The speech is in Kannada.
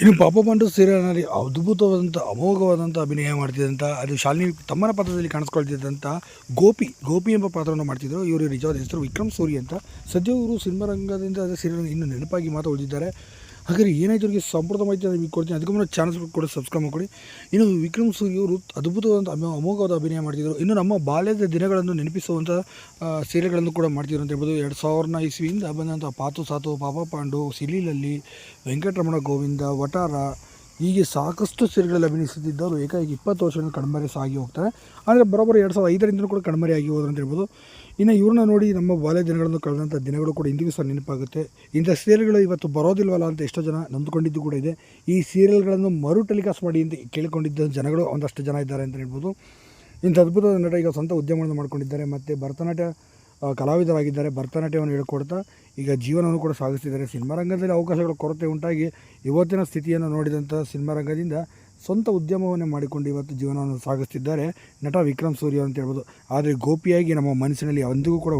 ಇನ್ನು ಪಾಪ ಪಾಂಡು ಸೀರಿಯಲ್ನಲ್ಲಿ ಅದ್ಭುತವಾದಂಥ, ಅಮೋಘವಾದಂಥ ಅಭಿನಯ ಮಾಡ್ತಿದ್ದಂಥ, ಅದು ಶಾಲಿನಿ ತಮ್ಮನ ಪಾತ್ರದಲ್ಲಿ ಕಾಣಿಸ್ಕೊಳ್ತಿದ್ದಂಥ ಗೋಪಿ ಗೋಪಿ ಎಂಬ ಪಾತ್ರವನ್ನು ಮಾಡ್ತಿದ್ರು. ಇವರು ನಿಜವಾದ ಹೆಸರು ವಿಕ್ರಮ್ ಸೂರಿ ಅಂತ. ಸದ್ಯ ಇವರು ಸಿನಿಮಾ ರಂಗದಿಂದ ಅದೇ ಸೀರಿಯಲ್ ಇನ್ನೂ ನೆನಪಾಗಿ ಮಾತ್ರ ಉಳಿದಿದ್ದಾರೆ. ಹಾಗಾದ್ರೆ ಏನಾಯ್ತು ಸಂಪೂರ್ಣ ಮಾಹಿತಿ ನಿಮಗೆ ಕೊಡ್ತೀನಿ. ಅದಕ್ಕೆ ಚಾನಲ್ಸ್ ಕೂಡ ಸಬ್ಸ್ಕ್ರೈಬ್ ಮಾಡಿಕೊಡಿ. ಇನ್ನು ವಿಕ್ರಮ್ ಸೂರಿ ಅವರು ಅದ್ಭುತವಾದಂಥ ಅಮ- ಅಮೋಘವಾದ ಅಭಿನಯ ಮಾಡ್ತಿದ್ದರು ಇನ್ನು ನಮ್ಮ ಬಾಲ್ಯದ ದಿನಗಳನ್ನು ನೆನಪಿಸುವಂಥ ಸೀರೆಗಳನ್ನು ಕೂಡ ಮಾಡ್ತಿದ್ರು ಅಂತ ಹೇಳ್ಬೋದು. ಎರಡು ಸಾವಿರನ ಇಸ್ವಿಯಿಂದ ಬಂದಂಥ ಪಾತು ಸಾತು, ಪಾಪ ಪಾಂಡು, ಸಿಲೀಲಲ್ಲಿ, ವೆಂಕಟರಮಣ ಗೋವಿಂದ, ವಟಾರ ಹೀಗೆ ಸಾಕಷ್ಟು ಸೀರೆಗಳಲ್ಲಿ ಅಭಿನಯಿಸುತ್ತಿದ್ದವರು ಏಕಾಏಕಿ ಇಪ್ಪತ್ತು ವರ್ಷದಿಂದ ಕಣ್ಮರೆ ಸಾಗಿ ಹೋಗ್ತಾರೆ. ಆದರೆ ಬರೋಬ್ಬರು ಎರಡು ಸಾವಿರದ ಐದರಿಂದಲೂ ಕೂಡ ಕಣ್ಮರೆಯಾಗಿ ಹೋದ್ರು ಅಂತ ಹೇಳ್ಬೋದು. ಇನ್ನು ಇವ್ರನ್ನ ನೋಡಿ ನಮ್ಮ ಬಾಲ್ಯ ದಿನಗಳನ್ನು ಕಳೆದಂಥ ದಿನಗಳು ಕೂಡ ಇಂದಿಗೂ ಸಹ ನೆನಪಾಗುತ್ತೆ. ಇಂಥ ಸೀರಿಯಲ್ಗಳು ಇವತ್ತು ಬರೋದಿಲ್ವಲ್ಲ ಅಂತ ಎಷ್ಟೋ ಜನ ನೊಂದ್ಕೊಂಡಿದ್ದು ಕೂಡ ಇದೆ. ಈ ಸೀರಿಯಲ್ಗಳನ್ನು ಮರು ಟೆಲಿಕಾಸ್ಟ್ ಮಾಡಿ ಅಂತ ಕೇಳಿಕೊಂಡಿದ್ದ ಜನಗಳು ಒಂದಷ್ಟು ಜನ ಇದ್ದಾರೆ ಅಂತ ಹೇಳ್ಬೋದು. ಇಂಥ ಅದ್ಭುತ ನಟ ಈಗ ಸ್ವಂತ ಉದ್ಯಮವನ್ನು ಮಾಡ್ಕೊಂಡಿದ್ದಾರೆ. ಮತ್ತು ಭರತನಾಟ್ಯ ಕಲಾವಿದರಾಗಿದ್ದಾರೆ. ಭರತನಾಟ್ಯವನ್ನು ಹೇಳ್ಕೊಡ್ತಾ ಈಗ ಜೀವನವನ್ನು ಕೂಡ ಸಾಗಿಸ್ತಿದ್ದಾರೆ. ಸಿನಿಮಾ ರಂಗದಲ್ಲಿ ಅವಕಾಶಗಳ ಕೊರತೆ ಉಂಟಾಗಿ ಇವತ್ತಿನ ಸ್ಥಿತಿಯನ್ನು ನೋಡಿದಂಥ ಸಿನಿಮಾ ರಂಗದಿಂದ ಸ್ವಂತ ಉದ್ಯಮವನ್ನೇ ಮಾಡಿಕೊಂಡು ಇವತ್ತು ಜೀವನವನ್ನು ಸಾಗಿಸ್ತಿದ್ದಾರೆ ನಟ ವಿಕ್ರಮ್ ಸೂರ್ಯ ಅಂತ ಹೇಳ್ಬೋದು ಆದರೆ ಗೋಪಿಯಾಗಿ ನಮ್ಮ ಮನಸ್ಸಿನಲ್ಲಿ ಎಂದಿಗೂ ಕೂಡ